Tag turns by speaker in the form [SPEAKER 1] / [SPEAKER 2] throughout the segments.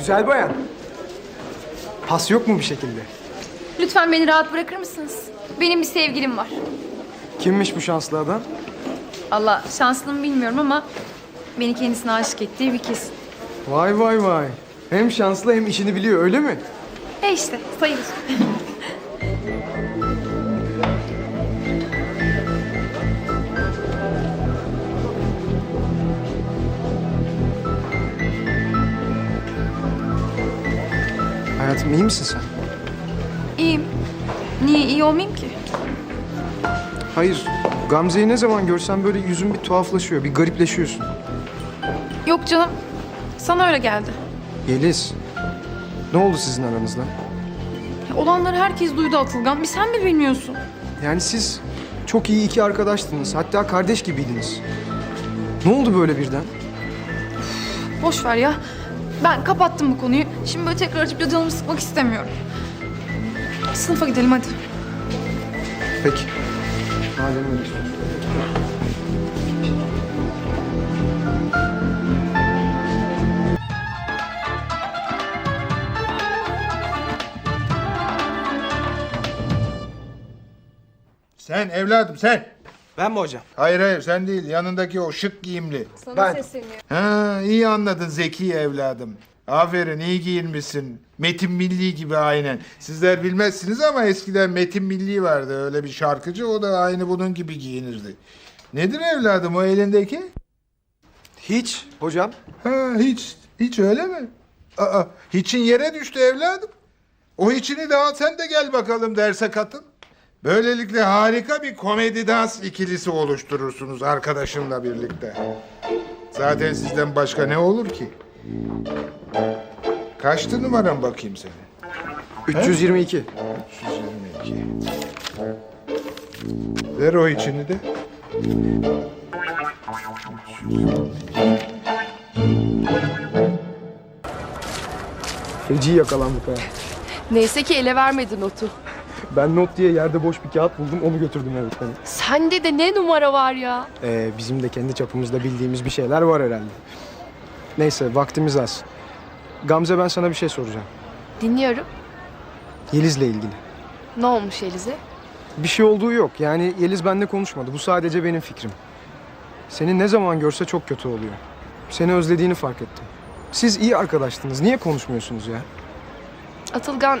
[SPEAKER 1] Güzel bayan. Pas yok mu bir şekilde?
[SPEAKER 2] Lütfen beni rahat bırakır mısınız? Benim bir sevgilim var.
[SPEAKER 1] Kimmiş bu şanslı adam?
[SPEAKER 2] Allah şanslı mı bilmiyorum ama beni kendisine aşık ettiği bir kesin.
[SPEAKER 1] Vay vay vay. Hem şanslı hem işini biliyor öyle mi?
[SPEAKER 2] E işte sayılır.
[SPEAKER 1] Hayatım iyi misin sen?
[SPEAKER 2] İyiyim. Niye iyi olmayayım ki?
[SPEAKER 1] Hayır. Gamze'yi ne zaman görsen böyle yüzün bir tuhaflaşıyor, bir garipleşiyorsun.
[SPEAKER 2] Yok canım. Sana öyle geldi.
[SPEAKER 1] Yeliz. Ne oldu sizin aranızda?
[SPEAKER 2] Olanları herkes duydu Atılgan. Bir sen mi bilmiyorsun?
[SPEAKER 1] Yani siz çok iyi iki arkadaştınız. Hatta kardeş gibiydiniz. Ne oldu böyle birden?
[SPEAKER 2] Boş ver ya. Ben kapattım bu konuyu. Şimdi böyle tekrar açıp da canımı sıkmak istemiyorum. Sınıfa gidelim hadi.
[SPEAKER 1] Peki. Madem öyle.
[SPEAKER 3] Sen evladım sen.
[SPEAKER 1] Ben mi hocam?
[SPEAKER 3] Hayır hayır sen değil yanındaki o şık giyimli.
[SPEAKER 2] Sana
[SPEAKER 1] Ben-
[SPEAKER 2] sesleniyor.
[SPEAKER 3] Ha iyi anladın zeki evladım. Aferin iyi giyinmişsin. Metin Milli gibi aynen. Sizler bilmezsiniz ama eskiden Metin Milli vardı öyle bir şarkıcı o da aynı bunun gibi giyinirdi. Nedir evladım o elindeki?
[SPEAKER 1] Hiç hocam.
[SPEAKER 3] Ha hiç hiç öyle mi? Aa hiçin yere düştü evladım. O hiçini de al sen de gel bakalım derse katıl. Böylelikle harika bir komedi dans ikilisi oluşturursunuz arkadaşınla birlikte. Zaten sizden başka ne olur ki? Kaçtı numaran bakayım senin?
[SPEAKER 1] 322.
[SPEAKER 3] 322. Ver o içini de.
[SPEAKER 1] Feci yakalandık ha.
[SPEAKER 4] Neyse ki ele vermedi notu.
[SPEAKER 1] Ben not diye yerde boş bir kağıt buldum onu götürdüm öğretmenim.
[SPEAKER 4] Sende de ne numara var ya?
[SPEAKER 1] Ee, bizim de kendi çapımızda bildiğimiz bir şeyler var herhalde. Neyse vaktimiz az. Gamze ben sana bir şey soracağım.
[SPEAKER 4] Dinliyorum.
[SPEAKER 1] Yeliz'le ilgili.
[SPEAKER 4] Ne olmuş Elize?
[SPEAKER 1] Bir şey olduğu yok. Yani Yeliz benimle konuşmadı. Bu sadece benim fikrim. Seni ne zaman görse çok kötü oluyor. Seni özlediğini fark ettim. Siz iyi arkadaştınız. Niye konuşmuyorsunuz ya?
[SPEAKER 4] Atılgan,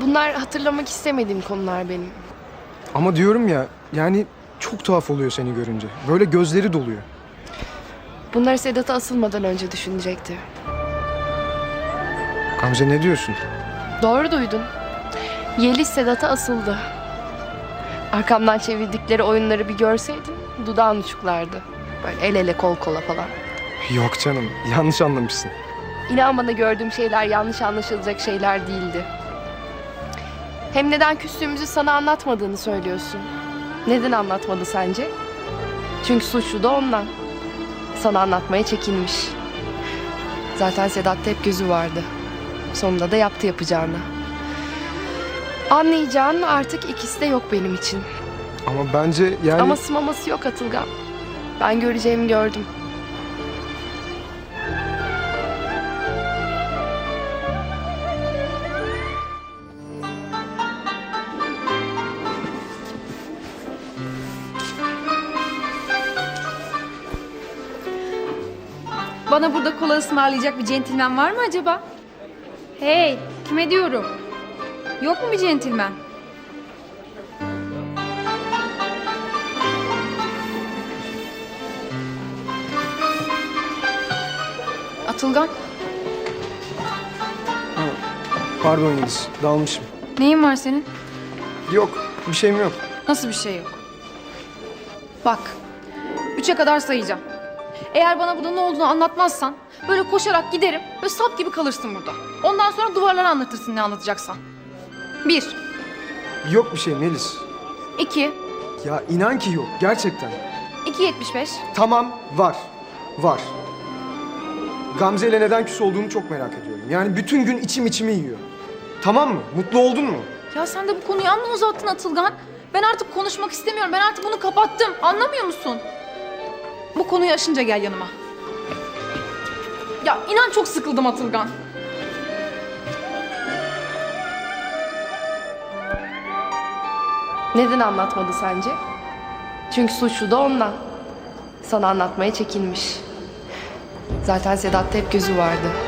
[SPEAKER 4] bunlar hatırlamak istemediğim konular benim.
[SPEAKER 1] Ama diyorum ya yani çok tuhaf oluyor seni görünce. Böyle gözleri doluyor.
[SPEAKER 4] Bunları Sedat'a asılmadan önce düşünecekti.
[SPEAKER 1] Gamze ne diyorsun?
[SPEAKER 4] Doğru duydun. Yeliz Sedat'a asıldı. Arkamdan çevirdikleri oyunları bir görseydin dudağın uçuklardı. Böyle el ele kol kola falan.
[SPEAKER 1] Yok canım yanlış anlamışsın.
[SPEAKER 4] İnan bana gördüğüm şeyler yanlış anlaşılacak şeyler değildi. Hem neden küstüğümüzü sana anlatmadığını söylüyorsun. Neden anlatmadı sence? Çünkü suçlu da ondan. Sana anlatmaya çekinmiş. Zaten Sedat'ta hep gözü vardı. Sonunda da yaptı yapacağını. Anlayacağın artık ikisi de yok benim için.
[SPEAKER 1] Ama bence yani...
[SPEAKER 4] Aması maması yok Atılgan. Ben göreceğimi gördüm.
[SPEAKER 2] Bana burada kola ısmarlayacak bir centilmen var mı acaba? Hey, kime diyorum? Yok mu bir centilmen? Atılgan,
[SPEAKER 1] Pardon Yeliz dalmışım.
[SPEAKER 2] neyin var senin?
[SPEAKER 1] Yok bir şeyim yok.
[SPEAKER 2] Nasıl bir şey yok? Bak, üçe kadar sayacağım. Eğer bana burada ne olduğunu anlatmazsan böyle koşarak giderim ve sap gibi kalırsın burada. Ondan sonra duvarlara anlatırsın ne anlatacaksan. Bir,
[SPEAKER 1] Yok bir şeyim Yeliz.
[SPEAKER 2] iki,
[SPEAKER 1] Ya inan ki yok gerçekten.
[SPEAKER 2] iki yetmiş beş.
[SPEAKER 1] Tamam var. Var. Gamze ile neden küs olduğunu çok merak ediyorum. Yani bütün gün içim içimi yiyor. Tamam mı? Mutlu oldun mu?
[SPEAKER 2] Ya sen de bu konuyu amma uzattın Atılgan. Ben artık konuşmak istemiyorum. Ben artık bunu kapattım. Anlamıyor musun? Bu konuyu aşınca gel yanıma. Ya inan çok sıkıldım Atılgan.
[SPEAKER 4] Neden anlatmadı sence? Çünkü suçlu da ondan. Sana anlatmaya çekinmiş. Zaten Sedat'ta hep gözü vardı.